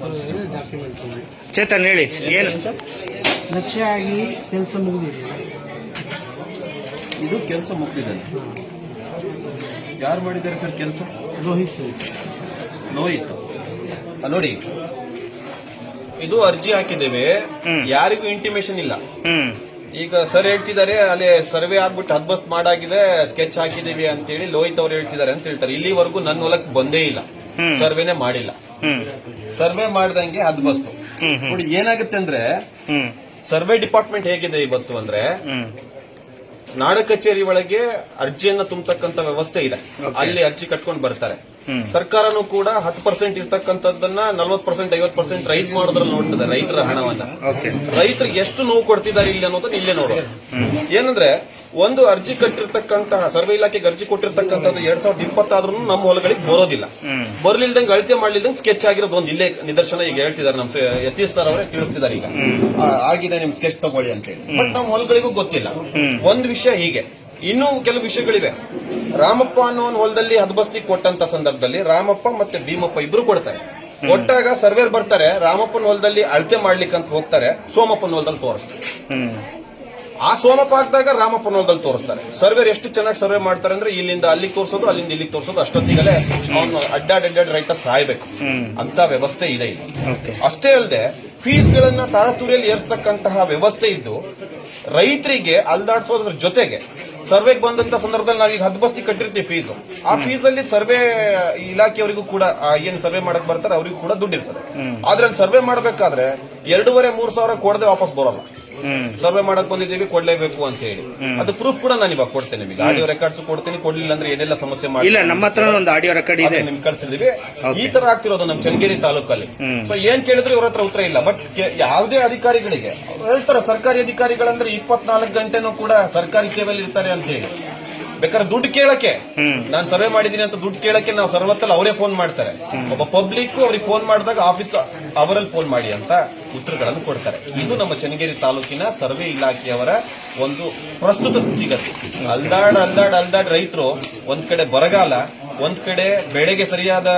Document Chetan ಹೇಳಿ ಏನು? ಲಕ್ಷ್ಯ ಆಗಿ ಕೆಲಸ ಮುಗಿದಿದೆ. ಇದು ಕೆಲಸ ಮುಗ್ದಿದೆ. ಯಾರು ಮಾಡಿದ್ದಾರೆ ಸರ್ ಕೆಲಸ? ರೋಹಿತ್ ಲೋಹಿತ್ ಆ, ನೋಡಿ. ಇದು ಅರ್ಜಿ ಹಾಕಿದ್ದೇವೆ. ಯಾರಿಗೂ ಇಂಟಿಮೇಷನ್ ಇಲ್ಲ. ಈಗ ಸರ್ ಹೇಳ್ತಿದ್ದಾರೆ ಅಲ್ಲಿ ಸರ್ವೆ ಆಗ್ಬಿಟ್ಟು ಹದ್ಬಸ್ ಮಾಡಾಗಿದೆ ಸ್ಕೆಚ್ ಹಾಕಿದೀವಿ ಅಂತೇಳಿ ಲೋಹಿತ್ ಅವ್ರು ಹೇಳ್ತಿದ್ದಾರೆ ಅಂತ ಹೇಳ್ತಾರೆ. ಇಲ್ಲಿವರೆಗೂ ನನ್ನ ಹೊಲಕ್ಕೆ ಬಂದೇ ಇಲ್ಲ. ಸರ್ವೆನೇ ಮಾಡಿಲ್ಲ. ಸರ್ವೆ ಮಾಡ್ದಂಗೆ ಹ್ಮ್ ಹ್ಮ್. ನೋಡಿ ಏನಾಗುತ್ತೆ ಅಂದ್ರೆ ಸರ್ವೆ ಡಿಪಾರ್ಟ್ಮೆಂಟ್ ಹೇಗಿದೆ ಇವತ್ತು ಅಂದ್ರೆ ನಾಡ ಕಚೇರಿ ಒಳಗೆ ಅರ್ಜಿಯನ್ನ ತುಂಬತಕ್ಕಂತ ವ್ಯವಸ್ಥೆ ಇದೆ. ಅಲ್ಲಿ ಅರ್ಜಿ ಕಟ್ಕೊಂಡು ಬರ್ತಾರೆ. ಸರ್ಕಾರನೂ ಕೂಡ ಹತ್ತು ಪರ್ಸೆಂಟ್ ಇರ್ತಕ್ಕಂಥದ್ದನ್ನ ನಲ್ವತ್ ಪರ್ಸೆಂಟ್ ಐವತ್ ಪರ್ಸೆಂಟ್ ರೈಸ್ ಮಾಡೋದ್ರಲ್ಲಿ ನೋಡ್ತದೆ ರೈತರ ಹಣವನ್ನ. ರೈತರಿಗೆ ಎಷ್ಟು ನೋವು ಕೊಡ್ತಿದ್ದಾರೆ ಇಲ್ಲಿ ಅನ್ನೋದನ್ನ ಇಲ್ಲೇ ನೋಡೋದು. ಏನಂದ್ರೆ ಒಂದು ಅರ್ಜಿ ಕಟ್ಟಿರ್ತಕ್ಕಂತಹ ಸರ್ವೆ ಇಲಾಖೆಗೆ ಅರ್ಜಿ ಕೊಟ್ಟಿರ್ತಕ್ಕಂಥದ್ದು ಎರಡ್ ಸಾವಿರದ ಇಪ್ಪತ್ತಾದ್ರೂ ನಮ್ಮ ಹೊಲಗಳಿಗೆ ಬರೋದಿಲ್ಲ. ಬರ್ಲಿಲ್ದಂಗೆ ಅಳತೆ ಮಾಡ್ಲಿಲ್ದಂಗೆ ಸ್ಕೆಚ್ ಆಗಿರೋದು ಒಂದು ಇಲ್ಲೇ ನಿದರ್ಶನ ಈಗ ಹೇಳ್ತಿದ್ದಾರೆ ನಮ್ಮ ಯತೀಶ್ ಸರ್ ಅವರೇ ತಿಳಿಸ್ತಿದ್ದಾರೆ ಈಗ. ಆಗಿದೆ ನಿಮ್ ಸ್ಕೆಚ್ ತಗೊಳ್ಳಿ ಅಂತ ಹೇಳಿ ಬಟ್ ನಮ್ಮ ಹೊಲಗಳಿಗೂ ಗೊತ್ತಿಲ್ಲ. ಒಂದು ವಿಷಯ ಹೀಗೆ. ಇನ್ನೂ ಕೆಲವು ವಿಷಯಗಳಿವೆ. ರಾಮಪ್ಪ ಅನ್ನೋ ಒಂದು ಹೊಲದಲ್ಲಿ ಹದ್ಬಸ್ತಿ ಕೊಟ್ಟಂತ ಸಂದರ್ಭದಲ್ಲಿ ರಾಮಪ್ಪ ಮತ್ತೆ ಭೀಮಪ್ಪ ಇಬ್ರು ಕೊಡ್ತಾರೆ. ಕೊಟ್ಟಾಗ ಸರ್ವೇರ್ ಬರ್ತಾರೆ ರಾಮಪ್ಪನ ಹೊಲದಲ್ಲಿ ಅಳತೆ ಮಾಡ್ಲಿಕ್ಕೆ ಅಂತ ಹೋಗ್ತಾರೆ ಸೋಮಪ್ಪನ ಹೊಲದಲ್ಲಿ ತೋರಿಸ್ತಾರೆ. ಆ ಸೋಮಪ್ಪ ಹಾಕಿದಾಗ ರಾಮಪ್ಪನ ಹೊಲದಲ್ಲಿ ತೋರಿಸ್ತಾರೆ. ಸರ್ವೇರ್ ಎಷ್ಟು ಚೆನ್ನಾಗಿ ಸರ್ವೆ ಮಾಡ್ತಾರೆ ಅಂದ್ರೆ ಇಲ್ಲಿಂದ ಅಲ್ಲಿಗೆ ತೋರಿಸೋದು ಅಲ್ಲಿಂದ ಇಲ್ಲಿಗೆ ತೋರಿಸೋದು ಅಷ್ಟೊತ್ತಿಗಲೇ ಅವನು ಅಡ್ಡಾಡ್ ಅಡ್ಡಾಡ್ ರೈತ ಸಾಯ್ಬೇಕು. ಅಂತ ವ್ಯವಸ್ಥೆ ಇದೆ ಇಲ್ಲಿ. ಅಷ್ಟೇ ಅಲ್ಲದೆ ಫೀಸ್ ಗಳನ್ನ ತಾಳತೂರಿಯಲ್ಲಿ ಏರಿಸ್ತಕ್ಕಂತಹ ವ್ಯವಸ್ಥೆ ಇದ್ದು ರೈತರಿಗೆ ಅಲ್ದಾಡ್ಸೋದ್ರ ಜೊತೆಗೆ ಸರ್ವೆಗೆ ಬಂದಂತ ಸಂದರ್ಭದಲ್ಲಿ ನಾವೀಗ ಹದ್ಬಸ್ತಿ ಕಟ್ಟಿರ್ತೀವಿ ಫೀಸ್ ಆ ಫೀಸ್ ಅಲ್ಲಿ ಸರ್ವೆ ಇಲಾಖೆಯವರಿಗೂ ಕೂಡ ಆ ಏನ್ ಸರ್ವೆ ಮಾಡಕ್ ಬರ್ತಾರೆ ಅವರಿಗೂ ಕೂಡ ದುಡ್ಡು ಇರ್ತದೆ. ಆದ್ರೆ ಸರ್ವೆ ಮಾಡ್ಬೇಕಾದ್ರೆ ಎರಡೂವರೆ ಮೂರ್ ಸಾವಿರ ಕೊಡದೆ ವಾಪಸ್ ಬರೋಲ್ಲ. ಸರ್ವೆ ಮಾಡಕ್ ಬಂದಿದ್ದೀವಿ ಕೊಡ್ಲೇಬೇಕು ಅಂತ ಹೇಳಿ. ಅದು ಪ್ರೂಫ್ ಕೂಡ ನಾನು ಇವಾಗ ಕೊಡ್ತೇನೆ ನಿಮಗೆ. ಆಡಿಯೋ ರೆಕಾರ್ಡ್ಸ್ ಕೊಡ್ತೀನಿ ಕೊಡ್ಲಿಲ್ಲ ಅಂದ್ರೆ ಏನೆಲ್ಲ ಸಮಸ್ಯೆ ಮಾಡಿ ಇಲ್ಲ ನಮ್ಮ ಹತ್ರ ಒಂದು ಆಡಿಯೋ ರೆಕಾರ್ಡ್ ಇದೆ. ನಿಮ್ಗೆ ಕಳ್ಸಿದೀವಿ ಈ ತರ ಆಗ್ತಿರೋದು ನಮ್ ಚನ್ನಗಿರಿ ತಾಲೂಕಲ್ಲಿ. ಸೊ ಏನ್ ಕೇಳಿದ್ರೆ ಇವ್ರ ಹತ್ರ ಉತ್ತರ ಇಲ್ಲ. ಬಟ್ ಯಾವುದೇ ಅಧಿಕಾರಿಗಳಿಗೆ ಹೇಳ್ತಾರ ಹೇಳ್ತಾರೆ ಸರ್ಕಾರಿ ಅಧಿಕಾರಿಗಳಂದ್ರೆ ಇಪ್ಪತ್ನಾಲ್ಕು ಗಂಟೆನೂ ಕೂಡ ಸರ್ಕಾರಿ ಸೇವೆಯಲ್ಲಿ ಇರ್ತಾರೆ ಅಂತ ಹೇಳಿ. ಬೇಕಾದ್ರೆ ದುಡ್ಡು ಕೇಳಕ್ಕೆ. ನಾನು ಸರ್ವೆ ಮಾಡಿದೀನಿ ಅಂತ ದುಡ್ಡು ಕೇಳಕ್ಕೆ ನಾವು ಸರ್ವತ್ತಲ್ಲಿ ಅವರೇ ಫೋನ್ ಮಾಡ್ತಾರೆ. ಒಬ್ಬ ಪಬ್ಲಿಕ್ ಅವ್ರಿಗೆ ಫೋನ್ ಮಾಡಿದಾಗ ಆಫೀಸ್ ಅವರಲ್ಲಿ ಫೋನ್ ಮಾಡಿ ಅಂತ ಉತ್ತರಗಳನ್ನು ಕೊಡ್ತಾರೆ. ಇದು ನಮ್ಮ ಚನ್ನಗಿರಿ ತಾಲೂಕಿನ ಸರ್ವೆ ಇಲಾಖೆಯವರ ಒಂದು ಪ್ರಸ್ತುತ ಸ್ಥಿತಿಗತಿ. ಅಲ್ದಾಡ್ ಅಲ್ದಾಡ್ ಅಲ್ದಾಡ್ ರೈತರು ಒಂದ್ ಕಡೆ ಬರಗಾಲ ಒಂದ್ ಕಡೆ ಬೆಳೆಗೆ ಸರಿಯಾದ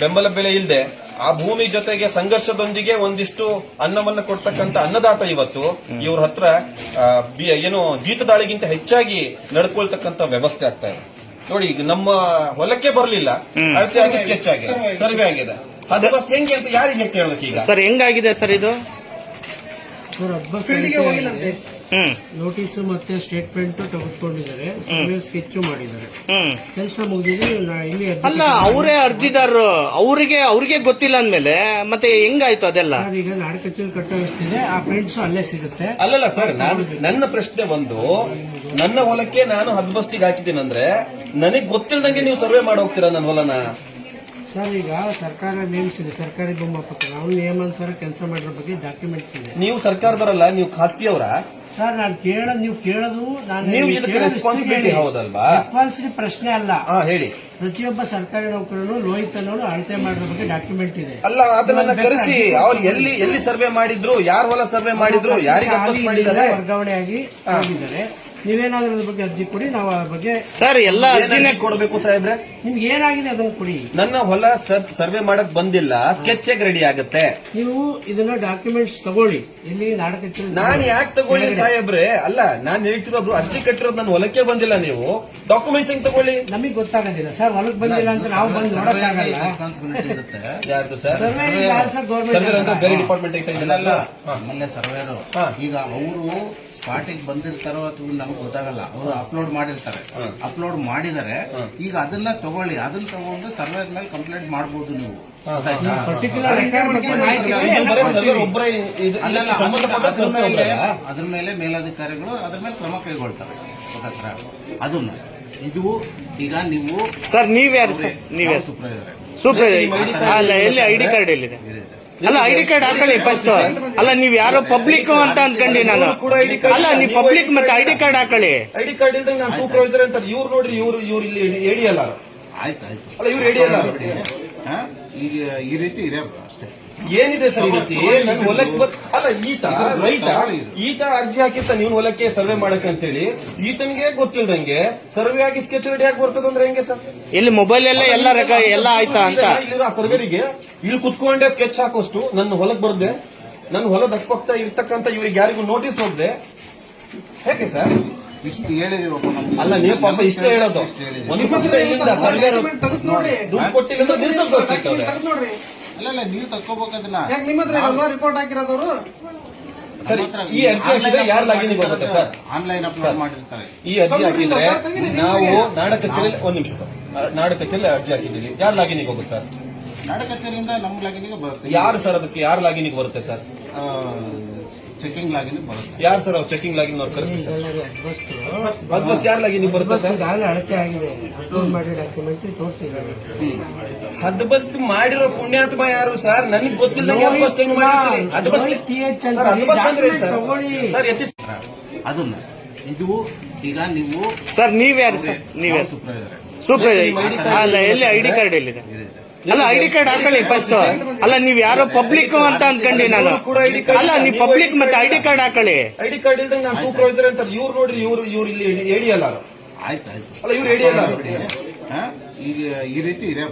ಬೆಂಬಲ ಬೆಲೆ ಇಲ್ಲದೆ ಆ ಭೂಮಿ ಜೊತೆಗೆ ಸಂಘರ್ಷದೊಂದಿಗೆ ಒಂದಿಷ್ಟು ಅನ್ನವನ್ನು ಕೊಡ್ತಕ್ಕಂತ ಅನ್ನದಾತ ಇವತ್ತು. ಇವ್ರ ಹತ್ರ ಆ, ಬಿ- ಏನು ಜೀತದಾಳಿಗಿಂತ ಹೆಚ್ಚಾಗಿ ನಡ್ಕೊಳ್ತಕ್ಕಂತ ವ್ಯವಸ್ಥೆ ಆಗ್ತಾ ಇದೆ. ನೋಡಿ ಈಗ ನಮ್ಮ ಹೊಲಕ್ಕೆ ಬರಲಿಲ್ಲ. ಸ್ಕೆಚ್ ಆಗಿದೆ. ಸರ್ವೆ ಆಗಿದೆ. ಅದು ಬಸ್ ಹೆಂಗೆ ಅಂತ ಯಾರಿಗೆ ಕೇಳಬೇಕು ಈಗ ಸರ್ ಹೆಂಗಾಗಿದೆ ಸರ್ ಇದು? ಹ್ಮ್ ನೋಟಿಸ್ ಮತ್ತೆ ಸ್ಟೇಟ್ಮೆಂಟ್ ತೆಗೆದುಕೊಂಡಿದ್ದಾರೆ. ಸರ್ವೆ ಸ್ಕೆಚ್ ಮಾಡಿದ್ದಾರೆ. ಹ್ಮ್. ಕೆಲಸ ಮುಗಿದಿದೆ ಇಲ್ಲಿ ಅರ್ಜಿ ಅಲ್ಲ ಅವರೇ ಅರ್ಜಿದಾರರು ಅವರಿಗೆ ಅವ್ರಿಗೆ ಗೊತ್ತಿಲ್ಲ ಅಂದ್ಮೇಲೆ ಮತ್ತೆ ಹೆಂಗಾಯ್ತು ಅದೆಲ್ಲ? ಸರ್ ಈಗ ನಾಡು ಕಚೇರಿ ಕಟ್ಟೋಷ್ಟಿದೆ ಆ ಪ್ರಿಂಟ್ಸ್ ಅಲ್ಲೇ ಸಿಗುತ್ತೆ. ಅಲ್ಲಲ್ಲ ಸರ್ ನಾನು ನನ್ನ ಪ್ರಶ್ನೆ ಒಂದು. ನನ್ನ ಹೊಲಕ್ಕೆ ನಾನು ಹದ್ಬಸ್ತಿಗೆ ಹಾಕಿದ್ದೀನಿ ಅಂದ್ರೆ ನನಗೆ ಗೊತ್ತಿಲ್ಲದಂಗೆ ನೀವು ಸರ್ವೆ ಮಾಡಿ ಹೋಗ್ತೀರಾ ನನ್ನ ಹೊಲನ? ಸರ್ ಈಗ ಸರ್ಕಾರ ನೇಮಿಸಿದೆ. ಸರ್ಕಾರಿ ಬೊಮ್ಮಪ್ಪ ನಾವು ನಿಯಮಾನುಸಾರ ಕೆಲಸ ಮಾಡಿರೋ ಬಗ್ಗೆ ಡಾಕ್ಯುಮೆಂಟ್ಸ್ ಇದೆ. ನೀವು ಸರ್ಕಾರದವರಲ್ಲ ನೀವು ಖಾಸಗಿಯವರ? ಸರ್ ನಾನು ಕೇಳೋದು ನೀವು ಕೇಳೋದು ನಾನು ನೀವು ಇದಕ್ಕೆ responsibility ಹೌದಲ್ವಾ? ರೆಸ್ಪಾನ್ಸಿಬಿಲಿಟಿ ಪ್ರಶ್ನೆ ಅಲ್ಲ. ಹಾ ಹೇಳಿ. ಪ್ರತಿಯೊಬ್ಬ ಸರ್ಕಾರಿ ನೌಕರನು ರೋಹಿತ್ ಅನ್ನೋನು ಅಳತೆ ಮಾಡಿರೋ ಬಗ್ಗೆ ಡಾಕ್ಯುಮೆಂಟ್ ಇದೆ. ಅಲ್ಲ ಅದನ್ನ ಕರೆಸಿ. ಅವ್ರು ಎಲ್ಲಿ ಎಲ್ಲಿ ಸರ್ವೆ ಮಾಡಿದ್ರು ಯಾರ ಹೊಲ ಸರ್ವೆ ಮಾಡಿದ್ರು ಯಾರಿಗೆ ಮಾಡಿದ್ದಾರೆ? ವರ್ಗಾವಣೆ ಆಗಿ ಹೋಗಿದ್ದಾರೆ. ನೀವೇನಾದ್ರೂ ಅದ್ರ ಬಗ್ಗೆ ಅರ್ಜಿ ಕೊಡಿ ನಾವು ಅದ್ರ ಬಗ್ಗೆ ಸರ್ ಎಲ್ಲ ಅರ್ಜಿನೇ ಕೊಡಬೇಕು ಸಾಹೇಬ್ರೆ. ನಿಮ್ಗೆ ಏನಾಗಿದೆ ಅದನ್ನ ಕೊಡಿ. ನನ್ನ ಹೊಲ ಸರ್ವೆ ಮಾಡಕ್ ಬಂದಿಲ್ಲ. ಸ್ಕೆಚ್ ರೆಡಿ ಆಗುತ್ತೆ. ನೀವು ಇದನ್ನ ಡಾಕ್ಯುಮೆಂಟ್ಸ್ ತಗೊಳ್ಳಿ. ಇಲ್ಲಿ ನಾಟಕ ನಾನು ಯಾಕೆ ತಗೊಳ್ಳಿ ಸಾಹೇಬ್ರೆ? ಅಲ್ಲ ನಾನು ಹೇಳ್ತಿರೋದು ಅರ್ಜಿ ಕಟ್ಟಿರೋದು ನನ್ನ ಹೊಲಕ್ಕೆ ಬಂದಿಲ್ಲ ನೀವು. ಡಾಕ್ಯುಮೆಂಟ್ಸ್ ಹೆಂಗ್ ತಗೊಳ್ಳಿ? ನಮಗೆ ಗೊತ್ತಾಗೋದಿಲ್ಲ. ಸರ್ ಹೊಲಕ್ಕೆ ಬಂದಿಲ್ಲ ಅಂತ ನಾವು ಬಂದು ನೋಡಕ್ಕಾಗಲ್ಲ ಯಾರ್ದು ಸರ್? ಸರ್ವೆ ಅಂದ್ರೆ ಬೇರೆ ಗೌರ್ಮೆಂಟ್ ಡಿಪಾರ್ಟ್ಮೆಂಟ್ ಐತೆ ಸರ್ವೇರು ಈಗ ಅವರು ಸ್ಪಾಟಿಗೆ ಬಂದಿರ್ತಾರೋ ಅಥವಾ ನಮ್ಗೆ ಗೊತ್ತಾಗಲ್ಲ ಅವರು ಅಪ್ಲೋಡ್ ಮಾಡಿರ್ತಾರೆ. ಅಪ್ಲೋಡ್ ಮಾಡಿದರೆ ಈಗ ಅದನ್ನ ತಗೊಳ್ಳಿ ಅದನ್ನ ತಗೊಂಡು ಸರ್ವೇರ್ ಮೇಲೆ ಕಂಪ್ಲೇಂಟ್ ಮಾಡಬಹುದು ನೀವು. ಅದ್ರ ಮೇಲೆ ಮೇಲಾಧಿಕಾರಿಗಳು ಅದ್ರ ಮೇಲೆ ಮೇಲಧಿಕಾರಿಗಳು ಅದ್ರ ಮೇಲೆ ಕ್ರಮ ಕೈಗೊಳ್ತಾರೆ. ಗೊತ್ತಾತ್ರ ಅದನ್ನ. ಇದು ಈಗ ನೀವು ಸರ್ ನೀವ್ಯಾರು ಸೂಪರ್ವೈಸರ್ ನೀವ್ಯಾರು? ಸೂಪರ್ವೈಸರ್ ಎಲ್ಲಿ ಐಡಿ ಕಾರ್ಡ್ ಎಲ್ಲಿದೆ? ಅಲ್ಲ ಐಡಿ ಕಾರ್ಡ್ ಹಾಕೊಳ್ಳಿ ಫಸ್ಟ್ ಅಲ್ಲ ನೀವ್ ಯಾರೋ ಪಬ್ಲಿಕ್ ಅಂತ ಅನ್ಕೊಂಡಿ ನಾನು. ಅಲ್ಲ ನೀವು ಪಬ್ಲಿಕ್ ಮತ್ತೆ ಐಡಿ ಕಾರ್ಡ್ ಹಾಕೊಳ್ಳಿ. ಐಡಿ ಕಾರ್ಡ್ ಇಲ್ದಂಗೆ ನಾನು ಸೂಪರ್ವೈಸರ್ ಅಂತ ಇವ್ರು ನೋಡ್ರಿ ಇವ್ರು ಇವ್ರು ಇಲ್ಲಿ ಎಡಿ ಅಲ್ಲ ಆಯ್ತು ಆಯ್ತು. ಅಲ್ಲ ಇವ್ರು ಎಡಿ ಅಲ್ಲ ಹಾ? ಈ ರೀತಿ ಇದೆ ಅಷ್ಟೇ. ಏನಿದೆ ಸರ್ ಈ ರೀತಿ? ನನ್ ಹೊಲಕ್ಕೆ ಬತ್ ಅಲ್ಲ ಈತ ರೈತ ಈತ ಅರ್ಜಿ ಹಾಕಿತ್ತ ನೀವು ಹೊಲಕ್ಕೆ ಸರ್ವೆ ಮಾಡಕ್ ಅಂತೇಳಿ ಈತನಿಗೆ ಗೊತ್ತಿಲ್ದಂಗೆ ಸರ್ವೆ ಆಗಿ ಸ್ಕೆಚ್ ರೆಡಿ ಆಗಿ ಬರ್ತದಂದ್ರೆ ಹೆಂಗೆ ಸರ್? ಇಲ್ಲಿ ಮೊಬೈಲ್ ಎಲ್ಲ ಎಲ್ಲ ರಕ ಎಲ್ಲ ಆಯ್ತಾ ಅಂತ? ಇಲ್ಲಿರೋ ಆ ಸರ್ವೇರಿಗೆ ಇಲ್ಲಿ ಕುತ್ಕೊಂಡೆ ಸ್ಕೆಚ್ ಹಾಕೋಷ್ಟು ನನ್ನ ಹೊಲಕ್ ಬರ್ದೆ ನನ್ನ ಹೊಲದ ಅಕ್ಕಪಕ್ಕ ಇರ್ತಕ್ಕಂತ ಇವ್ರಿಗೆ ಯಾರಿಗೂ ನೋಟಿಸ್ ಹೋಗ್ದೆ. ಹೇಗೆ ಸರ್? ಇಷ್ಟು ಹೇಳಿದೀವಪ್ಪ ನಮ್ಗೆ. ಅಲ್ಲ ನೀವು ಪಾಪ ಇಷ್ಟ ಹೇಳೋದು. ಇಷ್ಟು ಹೇಳಿದೀವಿ. ಒಂದು ಪಕ್ಷ ಇಲ್ಲಿಂದ ಸರ್ವೆ ದುಡ್ಡು ಕೊಟ್ಟಿಲ್ಲ ಅಂದ್ರೆ ನಿಲ್ಸೋದು ಗೊತ್ತಿತ್ತು ಅವ್ರೆ. ಅಲ್ಲ ಅಲ್ಲ ನೀವು ತಕ್ಕೋಬೇಕು ಅದನ್ನ. ಯಾಕೆ ನಿಮ್ಮ ಹತ್ರ ಇರಲ್ವಾ ರಿಪೋರ್ಟ್ ಹಾಕಿರೋದವರು? ಸರ್ ಈ ಅರ್ಜಿ ಹಾಕಿದ್ರೆ ಯಾರ ಲಾಗಿನ್ ಬರುತ್ತೆ ಸರ್? ಆನ್ಲೈನ್ ಅಪ್ಲೋಡ್ ಮಾಡಿರ್ತಾರೆ. ಈ ಅರ್ಜಿ ಹಾಕಿದ್ರೆ ನಾವು ನಾಡ ಕಚೇರಿಯಲ್ಲಿ ಒಂದ್ ನಿಮಿಷ ಸರ್. ನಾಡ ಕಚೇರಿಯಲ್ಲಿ ಅರ್ಜಿ ಹಾಕಿದ್ದೀವಿ. ಯಾರ ಲಾಗಿನಿಗೆ ಹೋಗುತ್ತೆ ಸರ್? ನಾಡ ಕಚೇರಿಯಿಂದ ನಮ್ಮ ಲಾಗಿನಿಗೆ ಬರುತ್ತೆ. ಯಾರು ಸರ್ ಅದಕ್ಕೆ? ಯಾರ ಲಾಗಿನಿಗೆ ಬರುತ್ತೆ ಸರ್? ಚೆಕಿಂಗ್ ಲಾಗಿನ್ ಬರುತ್ತೆ. ಯಾರು ಸರ್ ಅವ್ರು ಚೆಕಿಂಗ್ ಲಾಗಿನ್ ಅವ್ರು ಕರೆಸಿ ಸರ್? ಲಾಗಿನ್ ಯಾರ ಲಾಗಿನಿಗೆ ಬರುತ್ತೆ ಸರ್? ಅಳತೆ ಆಗಿದೆ. ಅಪ್ಲೋಡ್ ಮಾಡಿ ಡಾಕ್ಯುಮೆಂಟ್ ತೋರಿಸಿದ್ದಾರೆ. ಹದ್ ಬಸ್ತ್ ಮಾಡಿರೋ ಪುಣ್ಯಾತ್ಮ ಯಾರು ಸರ್? ನನಗೆ ಗೊತ್ತಿಲ್ಲ ಯಾರು ಬಸ್ ಹೆಂಗ್ ಮಾಡಿರ್ತೀರಿ? TH ಸರ್ ಅಂದ್ರೆ ಸರ್. ಸರ್ ಎತ್ತಿ ಅದನ್ನ ಇದು ಈಗ ನೀವು ಸರ್ ನೀವ್ಯಾರು ಸರ್? ನೀವ್ಯಾರು? ಸೂಪರ್ವೈಸರ್ ಸೂಪರ್ ಅಲ್ಲ ಎಲ್ಲಿ ಐಡಿ ಕಾರ್ಡ್ ಎಲ್ಲಿದೆ? ಅಲ್ಲ ಐಡಿ ಕಾರ್ಡ್ ಹಾಕೊಳ್ಳಿ ಫಸ್ಟ್ ಅಲ್ಲ ನೀವ್ ಯಾರೋ ಪಬ್ಲಿಕ್ ಅಂತ ಅನ್ಕೊಂಡಿ ನಾನು. ಅಲ್ಲ ನೀವ್ ಪಬ್ಲಿಕ್ ಮತ್ತೆ ಐಡಿ ಕಾರ್ಡ್ ಹಾಕೊಳ್ಳಿ. ಐಡಿ ಕಾರ್ಡ್ ಇಲ್ದಂಗೆ ನಾನು ಸೂಪರ್ವೈಸರ್ ಅಂತ ಇವ್ರು ನೋಡ್ರಿ ಇವ್ರು ಇವ್ರು ಇಲ್ಲಿ ಎಡಿ ಅಲ್ಲ ಆಯ್ತು ಆಯ್ತು. ಅಲ್ಲ ಇವ್ರು ಎಡಿ ಅಲ್ಲ? ಈಗ ಈ ರೀತಿ ಇದೆ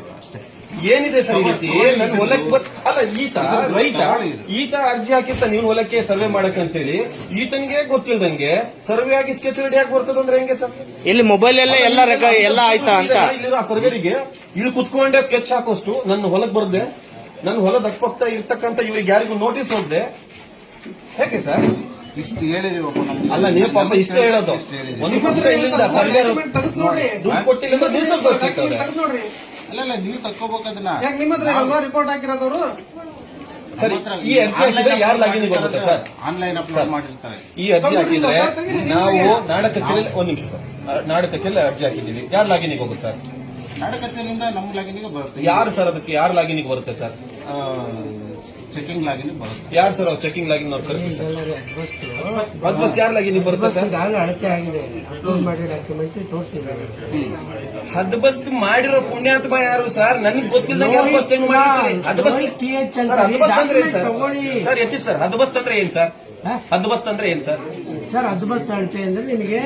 ಏನಿದೆ ಸರ್ ಈ ರೀತಿ? ನನ್ ಹೊಲಕ್ಕೆ ಬತ್ ಅಲ್ಲ ಈತ ರೈತ? ಈತ ಅರ್ಜಿ ಹಾಕಿರ್ತ ನೀವು ಹೊಲಕ್ಕೆ ಸರ್ವೆ ಮಾಡಕ್ ಅಂತೇಳಿ ಈತನ್ಗೆ ಗೊತ್ತಿಲ್ದಂಗೆ ಸರ್ವೆ ಆಗಿ ಸ್ಕೆಚ್ ರೆಡಿ ಆಗಿ ಬರ್ತದಂದ್ರೆ ಹೆಂಗೆ ಸರ್? ಇಲ್ಲಿ ಮೊಬೈಲ್ ಎಲ್ಲ ಎಲ್ಲ ರಕ ಎಲ್ಲ ಆಯ್ತಾ ಅಂತ? ಇಲ್ಲಿರೋ ಆ ಸರ್ವೇರಿಗೆ ಇಲ್ಲಿ ಕುತ್ಕೊಂಡೆ ಸ್ಕೆಚ್ ಹಾಕೋಷ್ಟು ನನ್ನ ಹೊಲಕ್ ಬರ್ದೆ ನನ್ನ ಹೊಲದ ಅಕ್ಕಪಕ್ಕ ಇರ್ತಕ್ಕಂತ ಇವ್ರಿಗೆ ಯಾರಿಗೂ ನೋಟಿಸ್ ಹೋಗ್ದೆ ಹೇಗೆ ಸರ್? ಇಷ್ಟು ಹೇಳಿದ್ರಿ ಅಲ್ಲ ನೀವು ಪಾಪ ಇಷ್ಟೇ ಹೇಳೋದು. ಒಂದು ಪಕ್ಷ ಇಲ್ಲಿಂದ ಸರ್ವೆ ದುಡ್ಡು ಕೊಟ್ಟಿಲ್ಲ ಅಂದ್ರೆ. ನೋಡ್ರಿ ಅಲ್ಲ ಅಲ್ಲ ನೀವು ತಕ್ಕೋಬೇಕು ಅದನ್ನ ಯಾಕೆ ನಿಮ್ಮ ಹತ್ರ ಇರಲ್ವಾ ರಿಪೋರ್ಟ್ ಹಾಕಿರೋದವ್ರು? ಸರಿ ಈ ಅರ್ಜಿ ಹಾಕಿದ್ರೆ ಯಾರ ಲಾಗಿನ್ ಬರುತ್ತೆ ಸರ್? ಆನ್ಲೈನ್ ಅಪ್ಲೋಡ್ ಮಾಡಿರ್ತಾರೆ. ಈ ಅರ್ಜಿ ಹಾಕಿದ್ರೆ ನಾವು ನಾಡ ಕಚೇರಿಯಲ್ಲಿ ಒಂದ್ ನಿಮಿಷ ಸರ್. ನಾಡ ಕಚೇರಿಯಲ್ಲಿ ಅರ್ಜಿ ಹಾಕಿದ್ದೀವಿ. ಯಾರು ಲಾಗಿನಿಗೆ ಹೋಗುತ್ತೆ ಸರ್? ನಾಡ ಕಚೇರಿಯಿಂದ ನಮ್ಮ ಲಾಗಿನಿಗೆ ಬರುತ್ತೆ. ಯಾರು ಸರ್ ಅದಕ್ಕೆ ಯಾರು ಲಾಗಿನಿಗೆ ಬರುತ್ತೆ ಸರ್? ಚೆಕಿಂಗ್ ಲಾಗಿನ್ ಬರುತ್ತೆ ಯಾರು ಸರ್ ಅವ್ರು ಚೆಕಿಂಗ್ ಲಾಗಿನ್ ಅವ್ರು ಕರೆಸಿ ಅದ್ ಬಸ್ ಯಾರ ಲಾಗಿನಿಗೆ ಬರುತ್ತೆ ಸರ್? ನಾನು ಅಳತೆ ಆಗಿದೆ ಅಪ್ಲೋಡ್ ಮಾಡಿ ಡಾಕ್ಯುಮೆಂಟ್ ಹದ್ ಬಸ್ ಮಾಡಿರೋ ಪುಣ್ಯಾತ್ಮ ಯಾರು ಸರ್? ನನಗೆ ಗೊತ್ತಿಲ್ಲದಂಗೆ ಯಾರು ಬಸ್ ಹೆಂಗ್ ಮಾಡಿರ್ತಾರೆ? ಅದ್ ಬಸ್ ಸರ್ ಹದ್ ಬಸ್ ಅಂದ್ರೆ ಏನ್ ಸರ್? ಸರ್ ಎತ್ತಿ ಸರ್ ಹದ್ ಬಸ್ ಅಂದ್ರೆ ಏನ್ ಸರ್? ಹದ್ ಬಸ್ ಅಂದ್ರೆ ಏನ್ ಸರ್? ಸರ್ ಅದ್ಬಸ್ತ್ ಅಳತೆ ಅಂದ್ರೆ ನಿಮಗೆ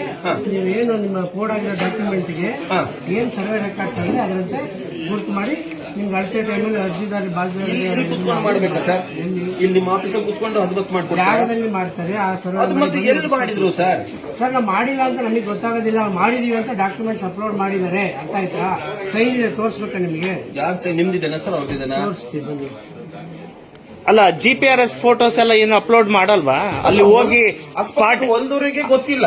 ನೀವೇನು ನಿಮ್ಮ ಕೋಡ್ ಆಗಿರೋ ಡಾಕ್ಯುಮೆಂಟ್ಗೆ ಹಾ. ಏನ್ ಸರ್ವೆ ರೆಕಾರ್ಡ್ಸ್ ಅಂದ್ರೆ ಅದರಂತೆ ಗುರುತು ಮಾಡಿ ನಿಮ್ಗೆ ಅಳತೆ ಟೈಮಲ್ಲಿ ಅರ್ಜಿದಾರಿ ಇಲ್ಲಿ ಕುತ್ಕೊಂಡು ಮಾಡ್ಬೇಕಾ ಸರ್? ಇಲ್ಲಿ ನಿಮ್ಮ ಆಫೀಸಲ್ಲಿ ಕುತ್ಕೊಂಡು ಹದ್ ಬಸ್ ಮಾಡ್ಕೊಡ್ತಾರೆ. ಜಾಗದಲ್ಲಿ ಮಾಡ್ತಾರೆ ಆ ಸರ್ವೆ ಅದು ಮತ್ತೆ ಎಲ್ಲಿ ಮಾಡಿದ್ರು ಸರ್? ಸರ್ ನಾವು ಮಾಡಿಲ್ಲ ಅಂತ ನಮಗೆ ಗೊತ್ತಾಗೋದಿಲ್ಲ. ನಾವು ಮಾಡಿದೀವಿ ಅಂತ ಡಾಕ್ಯುಮೆಂಟ್ಸ್ ಅಪ್ಲೋಡ್ ಮಾಡಿದ್ದಾರೆ. ಅರ್ಥ ಆಯ್ತಾ? ಸೈನ್ ಇದೆ ತೋರಿಸ್ಬೇಕಾ ನಿಮಗೆ? ಯಾರು ಸರ್ ನಿಮ್ದಿದ್ದೇನಾ ಸರ್? ಅವ್ರದಿದ್ದೇನಾ? ತೋರಿಸ್ತೀವಿ ಬನ್ನಿ. ಅಲ್ಲ G P R S photos ಎಲ್ಲ ಏನು ಅಪ್ಲೋಡ್ ಮಾಡಲ್ವಾ? ಅಲ್ಲಿ ಹೋಗಿ ಸ್ಪಾಟ್ ಹೊಲ್ದವರಿಗೆ ಗೊತ್ತಿಲ್ಲ.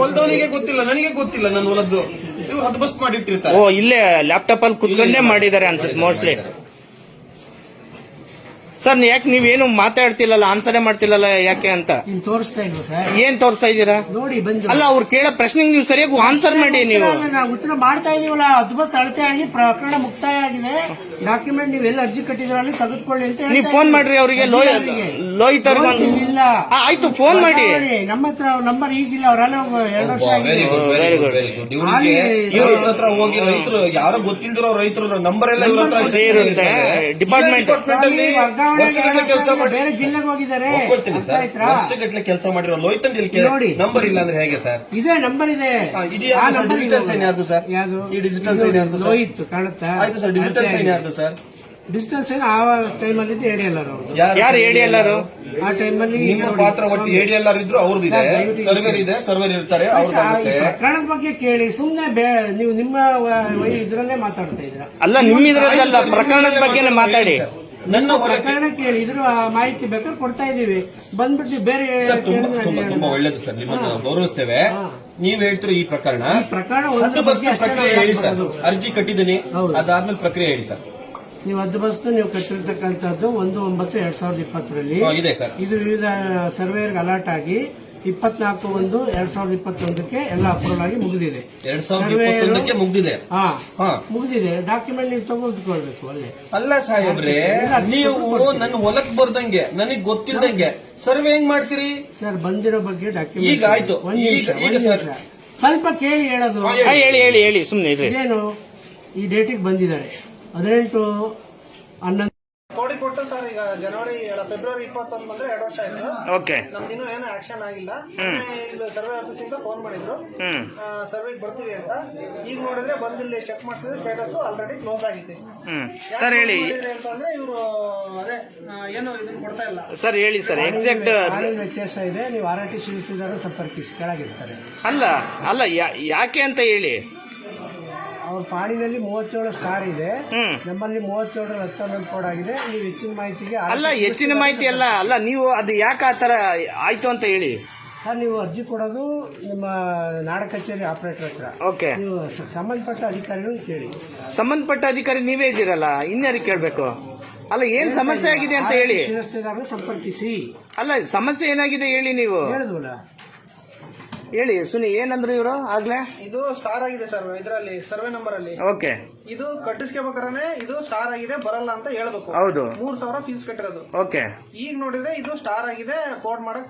ಹೊಲ್ದವನಿಗೆ ಗೊತ್ತಿಲ್ಲ. ನನಗೆ ಗೊತ್ತಿಲ್ಲ ನನ್ನ ಹೊಲದ್ದು. ಮಾಡಿಟ್ಟಿರ್ತಾರೆ. ಓ ಇಲ್ಲೇ ಲ್ಯಾಪ್ಟಾಪ್ ಅಲ್ಲಿ ಕುತ್ಕೊಂಡೇ ಮಾಡಿದ್ದಾರೆ ಅನ್ಸುತ್ತೆ ಮೋಸ್ಟ್ಲಿ ಸರ್ ಯಾಕೆ ನೀವೇನು ಮಾತಾಡ್ತಿಲ್ಲಲ್ಲ ಆನ್ಸರ್ ಮಾಡ್ತಿಲ್ಲಲ್ಲ ಯಾಕೆ ಅಂತ? ಇಲ್ಲಿ ತೋರಿಸ್ತಾ ಇಲ್ವಾ ಸರ್? ಏನ್ ತೋರಿಸ್ತಾ ಇದ್ದೀರಾ? ನೋಡಿ ಬಂದು. ಅಲ್ಲ ಅವ್ರು ಕೇಳೋ ಪ್ರಶ್ನೆಗೆ ನೀವು ಸರಿಯಾಗಿ ಆನ್ಸರ್ ಮಾಡಿ ನೀವು. ನಾವು ಉತ್ತರ ಮಾಡ್ತಾ ಇದೀವಲ್ಲ ಅದ್ಭುತ ಅಳತೆ ಆಗಿ ಪ್ರಕರಣ ಮುಕ್ತಾಯ ಆಗಿದೆ. ಡಾಕ್ಯುಮೆಂಟ್ ನೀವು ಎಲ್ಲಿ ಅರ್ಜಿ ಕಟ್ಟಿದ್ರಲ್ಲಿ ತೆಗೆದುಕೊಳ್ಳಿ ಅಂತ ನೀವು ಫೋನ್. ಮಾಡ್ರಿ ಅವರಿಗೆ. ಲೋಹಿತ್ ಅವ್ರಿಗೆ ಇಲ್ಲ ಆ, ಆಯ್ತು ಫೋನ್ ಮಾಡಿ. ನಮ್ಮ ಹತ್ರ ನಂಬರ್ ಈಗಿಲ್ಲ ಅವರೆಲ್ಲ ಎರಡು ವರ್ಷ ವೆರಿ ಆಗಿದೆ good very good very good ಇವ್ರಿಗೆ ಇವ್ರ ಹತ್ರ ಹೋಗಿ ರೈತರು ಯಾರೋ ಗೊತ್ತಿಲ್ದಿರೋ ರೈತರು ನಂಬರ್ ಎಲ್ಲ ಇವ್ರ ಹತ್ರ ಇರುತ್ತೆ. ಡಿಪಾರ್ಟ್ಮೆಂಟ್. ಡಿಪಾರ್ಟ್ಮೆಂಟ್ ಅಲ್ಲಿ ವರ್ಷಗಟ್ಟಲೆ ಕೆಲಸ ಮಾಡಿ ಬೇರೆ ಜಿಲ್ಲೆಗೆ ಹೋಗಿದ್ದಾರೆ ಒಪ್ಕೊಳ್ತೀನಿ ಅರ್ಥ ಸರ್? ವರ್ಷಗಟ್ಟಲೆ ಕೆಲಸ ಮಾಡಿರೋ ಲೋಯ್ತಂಡ್ ನೋಡಿ. ನಂಬರ್ ಇಲ್ಲ ಅಂದ್ರೆ ಹೇಗೆ ಸರ್ ಇದೆ ನಂಬರ್ ಇದೆ ಇದು ಆ ಡಿಜಿಟಲ್. ಸೈನ್ ಯಾರ್ದು ಸರ್? ಯಾವ್ದು ಈ ಡಿಜಿಟಲ್ ಸೈನ್ ಯಾರ್ದು ಸರ್? ಲೋಹಿತ್ ಕಾಣುತ್ತಾ ಆಯ್ತು ಸರ್ ಡಿಜಿಟಲ್ ಸೈನ್ ಯಾರ್ದು ಸರ್? ಡಿಸ್ಟೆನ್ಸ್ ಸೈನ್ ಆ ಟೈಮಲ್ಲಿ ಹೇಳಿ ಯಾರು ಹೇಳಿ ಎಲ್ಲರೂ ಆ ಟೈಮಲ್ಲಿ ನಿಮ್ಮ ಪಾತ್ರ ಒಟ್ಟು ಎಡಿ ಎಲ್ಲಾರು ಇದ್ರು ಅವ್ರದ್ದಿದೆ ಸರ್, ಸರ್ವೇರ್ ಇದೆ ಸರ್ವೇರ್ ಇರ್ತಾರೆ ಅವ್ರದ್ದಾಗುತ್ತೆ ಪ್ರಕರಣದ ಬಗ್ಗೆ ಕೇಳಿ ಸುಮ್ನೆ ಬೇ- ನೀವು ನಿಮ್ಮ ವ- ವೈ- ಇದ್ರಲ್ಲೇ ಮಾತಾಡ್ತಾ ಇದ್ರ ಅಲ್ಲ ನಿಮ್ಮ ಇದ್ರದ್ದಲ್ಲ ಪ್ರಕರಣದ ಬಗ್ಗೆನೇ ಮಾತಾಡಿ. ನನ್ನ ಹೊರಗೆ ಪ್ರಕರಣ ಕೇಳಿ ಇದ್ರ ಮಾಹಿತಿ ಬೇಕಾದ್ರೆ ಕೊಡ್ತಾ ಇದೀವಿ ಬಂದ್ಬಿಟ್ಟು ಬೇರೆ ಸರ್ ತುಂಬಾ ಕೇಳಿದ್ರೆ ತುಂಬಾ ತುಂಬಾ ಒಳ್ಳೇದು ಸರ್ ನಿಮ್ಮನ್ನು ನಾವು ಗೌರವಿಸ್ತೇವೆ. ಹಾ. ನೀವ್ ಹೇಳ್ತಿರೋ ಈ ಪ್ರಕರಣ ಈ ಪ್ರಕರಣ ಒಂದು ಹತ್ತು ಬಸ್ ಬಗ್ಗೆ ಅಷ್ಟೇ ಪ್ರಕ್ರಿಯೆ ಹೇಳಿ ಸರ್. ಅರ್ಜಿ ಕಟ್ಟಿದ್ದೀನಿ. ಹೌದು. ಅದಾದ್ಮೇಲೆ ಪ್ರಕ್ರಿಯೆ ಹೇಳಿ ಸರ್. ನೀವು ಹದ್ದು ಬಸ್ತು ನೀವು ಕಟ್ಟಿರ್ತಕ್ಕಂಥದ್ದು ಒಂದು ಒಂಬತ್ತು ಎರಡ್ ಸಾವಿರದ ಇಪ್ಪತ್ತರಲ್ಲಿ. ಇದೆ ಸರ್. ಇದು ವಿವಿಧ ಸರ್ವೇರ್ಗೆ ಅಲರ್ಟ್ ಆಗಿ ಇಪ್ಪತ್ನಾಲ್ಕು ಒಂದು ಎರಡ್ ಸಾವಿರದ ಇಪ್ಪತ್ತೊಂದಕ್ಕೆ ಎಲ್ಲ ಅಪ್ರೂವಲ್ ಆಗಿ ಮುಗಿದಿದೆ. ಎರಡ್ ಸಾವಿರದ ಇಪ್ಪತ್ತೊಂದಕ್ಕೆ ಹಾ ಮುಗಿದಿದೆ. ಡಾಕ್ಯುಮೆಂಟ್ ನೀವು ತಗೊಳ್ಬೇಕು ಅಲ್ಲಿ. ಅಲ್ಲ ಸಾಹೇಬ್ರೆ ನೀವು ನನ್ನ ಹೊಲಕ್ ಬರ್ದಂಗೆ ನನಗ್ ಗೊತ್ತಿಲ್ದಂಗೆ ಸರ್ವೆ ಹೆಂಗ್ ಮಾಡ್ತೀರಿ? ಸರ್ ಬಂದಿರೋ ಬಗ್ಗೆ ಡಾಕ್ಯುಮೆಂಟ್ ಈಗ ಆಯ್ತು. ಸ್ವಲ್ಪ ಕೇಳಿ ಹೇಳೋದು. ಹೇಳಿ ಹೇಳಿ ಹೇಳಿ ಸುಮ್ನೆ ಏನು ಈ ಡೇಟಿಗೆ ಬಂದಿದ್ದಾರೆ. ಹದಿನೆಂಟು ಹನ್ನೊಂದು. ಕೋಡಿ ಕೊಟ್ಟು ಸರ್ ಈಗ ಜನವರಿ ಅಲ್ಲ, ಫೆಬ್ರವರಿ ಇಪ್ಪತ್ತೊಂದು ಬಂದ್ರೆ ಎರಡು ವರ್ಷ ಆಯ್ತು ಓಕೆ ನಮ್ದಿನ್ನೂ ಏನು ಆಕ್ಷನ್ ಆಗಿಲ್ಲ. ಇಲ್ಲಿ ಸರ್ವೆ ಆಫೀಸ್ ಇಂದ ಫೋನ್ ಮಾಡಿದ್ರು. ಹ್ಮ್. ಸರ್ವೆಗೆ ಬರ್ತೀವಿ ಅಂತ. ಈಗ ನೋಡಿದ್ರೆ ಬಂದಿಲ್ಲಿ ಚೆಕ್ ಮಾಡಿಸಿದ್ರೆ ಸ್ಟೇಟಸ್ ಆಲ್ರೆಡಿ ಕ್ಲೋಸ್ ಆಗಿದೆ ಹ್ಮ್. ಸರ್ ಹೇಳಿ. ಅಂತಂದ್ರೆ ಇವರು ಅದೇ ಆ, ಏನು ಇದನ್ನ ಕೊಡ್ತಾ ಇಲ್ಲ. ಸರ್ ಹೇಳಿ ಸರ್ ಎಕ್ಸಾಕ್ಟ್ ವ್ಯತ್ಯಾಸ ಇದೆ. ನೀವು ಆರ್ ಟಿ ಸಿ ಸಂಪರ್ಕಿಸಿ. ಕೆಳಗಿರ್ತಾರೆ ಅಲ್ಲ ಅಲ್ಲ ಯಾ- ಯಾಕೆ ಅಂತ ಹೇಳಿ? ಅವ್ರ ಪಾಡಿನಲ್ಲಿ ಮೂವತ್ತೇಳು ಸ್ಟಾರ್ ಇದೆ. ಹ್ಮ್. ನಮ್ಮಲ್ಲಿ ಮೂವತ್ತೇಳು ಹತ್ತೊಂಬತ್ತು ಕೋಡ್ ಆಗಿದೆ. ನೀವು ಹೆಚ್ಚಿನ ಮಾಹಿತಿಗೆ ಅಲ್ಲ ಹೆಚ್ಚಿನ ಮಾಹಿತಿ ಅಲ್ಲ. ಅಲ್ಲ ನೀವು ಅದು ಯಾಕೆ ಆ ಥರ ಆಯ್ತು ಅಂತ ಹೇಳಿ. ಸರ್ ನೀವು ಅರ್ಜಿ ಕೊಡೋದು ನಿಮ್ಮ ನಾಡ ಕಚೇರಿ ಆಪರೇಟರ್ ಹತ್ರ. ಓಕೆ. ನೀವು ಸ- ಸಂಬಂಧಪಟ್ಟ ಅಧಿಕಾರಿಗಳು ಕೇಳಿ. ಸಂಬಂಧಪಟ್ಟ ಅಧಿಕಾರಿ ನೀವೇ ಇದ್ದೀರಲ್ಲ? ಇನ್ಯಾರಿಗೆ ಕೇಳಬೇಕು? ಅಲ್ಲ ಏನ್ ಸಮಸ್ಯೆ ಆಗಿದೆ ಅಂತ ಹೇಳಿ. ಶಿರಸ್ತೆದಾರರು ಸಂಪರ್ಕಿಸಿ. ಅಲ್ಲ ಸಮಸ್ಯೆ ಏನಾಗಿದೆ ಹೇಳಿ ನೀವು? ಹೇಳಿದ್ವಲ್ಲ ಹೇಳಿ ಸುನಿ ಏನಂದ್ರು ಇವರು? ಆಗ್ಲೇ? ಇದು ಸ್ಟಾರ್ ಆಗಿದೆ ಸರ್ ಇದರಲ್ಲಿ ಸರ್ವೆ ನಂಬರ್ ಅಲ್ಲಿ. ಓಕೆ. ಇದು ಕಟ್ಟಿಸ್ಕೋಬೇಕಾದ್ರೆ ಇದು ಸ್ಟಾರ್ ಆಗಿದೆ ಬರಲ್ಲ ಅಂತ ಹೇಳ್ಬೇಕು. ಹೌದು. ಮೂರ್ ಸಾವಿರ ಫೀಸ್ ಕಟ್ಟಿರೋದು. ಓಕೆ. ಈಗ ನೋಡಿದ್ರೆ ಇದು ಸ್ಟಾರ್ ಆಗಿದೆ ಕೋಡ್ ಮಾಡಕ್